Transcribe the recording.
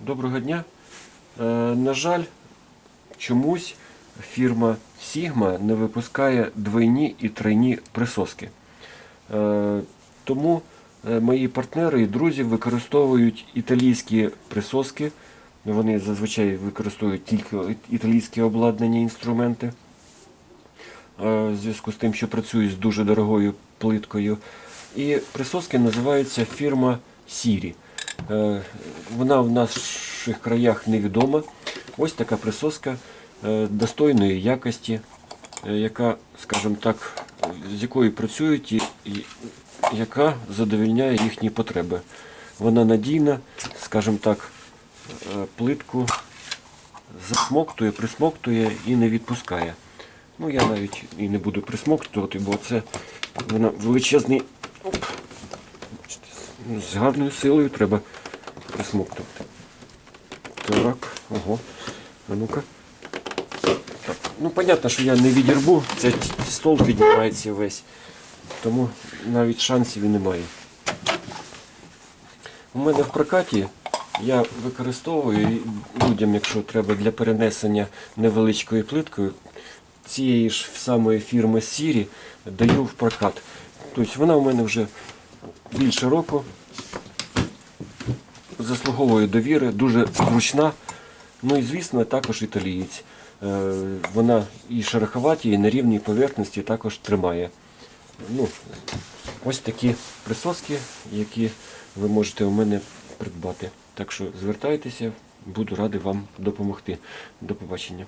Доброго дня. Е, на жаль, чомусь фірма Sigma не випускає двойні і тройні присоски. Е, тому е, мої партнери і друзі використовують італійські присоски. Вони зазвичай використовують тільки італійське обладнання інструменти. Е, в зв'язку з тим, що працюють з дуже дорогою плиткою. І присоски називаються фірма Сірі. Е, Вона в наших краях невідома. Ось така присоска е, достойної якості, е, яка, скажімо так, з якою працюють і, яка задовільняє їхні потреби. Вона надійна, скажімо так, плитку засмоктує, присмоктує і не відпускає. Ну, я навіть і не буду присмоктувати, бо це вона величезний. З- гарною силою треба присмоктувати. Так, ого. А ну-ка. Так. Ну, понятно, що я не відірву, це стол піднімається весь. Тому навіть шансів і немає. У мене в прокаті я використовую людям, якщо треба для перенесення невеличкою плиткою, цієї ж самої фірми Сірі даю в прокат. Тобто вона у мене вже більше року заслуговує довіри, дуже зручна. Ну і звісно, також італієць. Е, Вона і шероховаті, і на рівній поверхності також тримає. Ну, ось такі присоски, які ви можете у мене придбати. Так що звертайтеся, буду радий вам допомогти. До побачення.